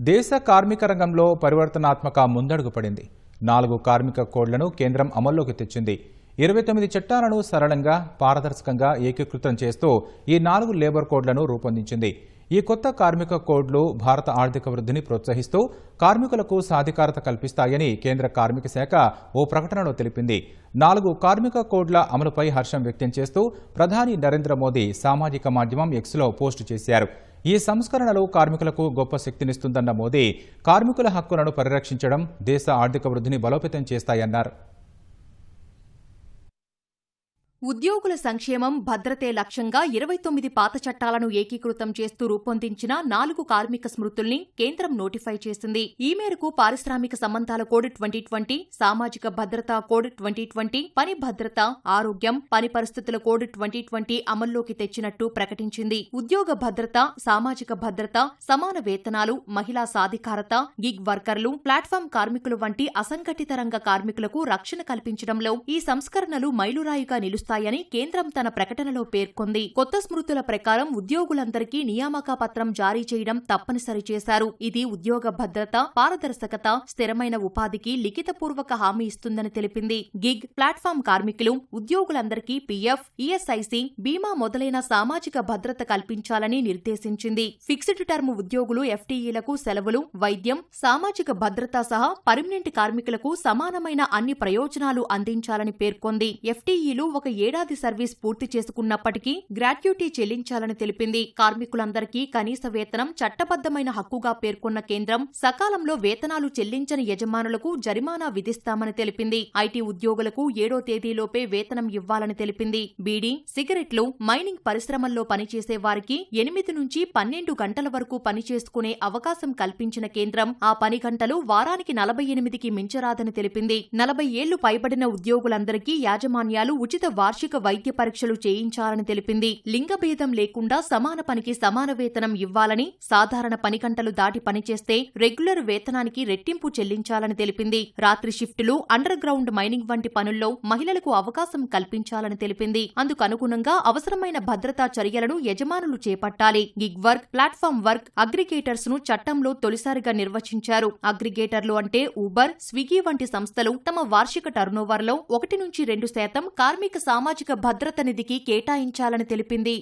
దేశ కార్మిక రంగంలో పరివర్తనాత్మక ముందడుగు పడింది. నాలుగు కార్మిక కోడ్లను కేంద్రం అమల్లోకి తెచ్చింది. ఇరవై తొమ్మిది చట్టాలను సరళంగా పారదర్శకంగా ఏకీకృతం చేస్తూ ఈ నాలుగు లేబర్ కోడ్లను రూపొందించింది. ఈ కొత్త కార్మిక కోడ్లు భారత ఆర్థిక వృద్ధిని ప్రోత్సహిస్తూ కార్మికులకు సాధికారత కల్పిస్తాయని కేంద్ర కార్మిక శాఖ ఓ ప్రకటనలో తెలిపింది. నాలుగు కార్మిక కోడ్ల అమలుపై హర్షం వ్యక్తం చేస్తూ ప్రధాని నరేంద్ర మోదీ సామాజిక మాధ్యమం ఎక్స్లో పోస్టు చేశారు. ఈ సంస్కరణలు కార్మికులకు గొప్ప శక్తినిస్తుందన్న మోదీ కార్మికుల హక్కులను పరిరక్షించడం దేశ ఆర్థిక వృద్ధిని బలోపేతం చేస్తాయన్నారు. ఉద్యోగుల సంక్షేమం భద్రతే లక్ష్యంగా ఇరవై తొమ్మిది పాత చట్టాలను ఏకీకృతం చేస్తూ రూపొందించిన నాలుగు కార్మిక స్మృతుల్ని కేంద్రం నోటిఫై చేసింది. ఈ మేరకు పారిశ్రామిక సంబంధాల కోడ్ ట్వంటీ ట్వంటీ సామాజిక భద్రతా కోడ్ ట్వంటీ ట్వంటీ పని భద్రత ఆరోగ్యం పని పరిస్థితుల కోడ్ ట్వంటీ ట్వంటీ అమల్లోకి తెచ్చినట్టు ప్రకటించింది. ఉద్యోగ భద్రత సామాజిక భద్రత సమాన వేతనాలు మహిళా సాధికారత గిగ్ వర్కర్లు ప్లాట్ఫామ్ కార్మికులు వంటి అసంఘటిత రంగ కార్మికులకు రక్షణ కల్పించడంలో ఈ సంస్కరణలు మైలురాయిగా నిలుస్తాయని కేంద్రం తన ప్రకటనలో పేర్కొంది. కొత్త స్మృతుల ప్రకారం ఉద్యోగులందరికీ నియామక పత్రం జారీ చేయడం తప్పనిసరి చేశారు. ఇది ఉద్యోగ భద్రత పారదర్శకత స్థిరమైన ఉపాధికి లిఖితపూర్వక హామీ ఇస్తుందని తెలిపింది. గిగ్ ప్లాట్ఫామ్ కార్మికులు ఉద్యోగులందరికీ పీఎఫ్ ఈఎస్ఐసి బీమా మొదలైన సామాజిక భద్రత కల్పించాలని నిర్దేశించింది. ఫిక్స్డ్ టర్మ్ ఉద్యోగులు ఎఫ్టీఈలకు సెలవులు వైద్యం సామాజిక భద్రత సహా పర్మనెంట్ కార్మికులకు సమానమైన అన్ని ప్రయోజనాలు అందించాలని పేర్కొంది. ఎఫ్టీఈలు ఒక ఏడాది సర్వీస్ పూర్తి చేసుకున్నప్పటికీ గ్రాట్యుటీ చెల్లించాలని తెలిపింది. కార్మికులందరికీ కనీస వేతనం చట్టబద్దమైన హక్కుగా పేర్కొన్న కేంద్రం సకాలంలో వేతనాలు చెల్లించని యజమానులకు జరిమానా విధిస్తామని తెలిపింది. ఐటీ ఉద్యోగులకు ఏడో తేదీలోపే వేతనం ఇవ్వాలని తెలిపింది. బీడీ సిగరెట్లు మైనింగ్ పరిశ్రమల్లో పనిచేసే వారికి ఎనిమిది నుంచి పన్నెండు గంటల వరకు పని చేసుకునే అవకాశం కల్పించిన కేంద్రం ఆ పని గంటలు వారానికి నలభై ఎనిమిదికి మించరాదని తెలిపింది. నలభై ఏళ్ళు పైబడిన ఉద్యోగులందరికీ యాజమాన్యాలు ఉచిత వార్షిక వైద్య పరీక్షలు చేయించాలని తెలిపింది. లింగభేదం లేకుండా సమాన పనికి సమాన వేతనం ఇవ్వాలని సాధారణ పని గంటలు దాటి పనిచేస్తే రెగ్యులర్ వేతనానికి రెట్టింపు చెల్లించాలని తెలిపింది. రాత్రి షిఫ్టులు అండర్ గ్రౌండ్ మైనింగ్ వంటి పనుల్లో మహిళలకు అవకాశం కల్పించాలని తెలిపింది. అందుకు అనుగుణంగా అవసరమైన భద్రతా చర్యలను యజమానులు చేపట్టాలి. గిగ్ వర్క్ ప్లాట్ఫామ్ వర్క్ అగ్రిగేటర్స్ను చట్టంలో తొలిసారిగా నిర్వచించారు. అగ్రిగేటర్లు అంటే ఊబర్ స్విగ్గీ వంటి సంస్థలు తమ వార్షిక టర్నోవర్లో ఒకటి నుంచి రెండు శాతం కార్మిక సామాజిక భద్రత నిధికి కేటాయించాలని తెలిపింది.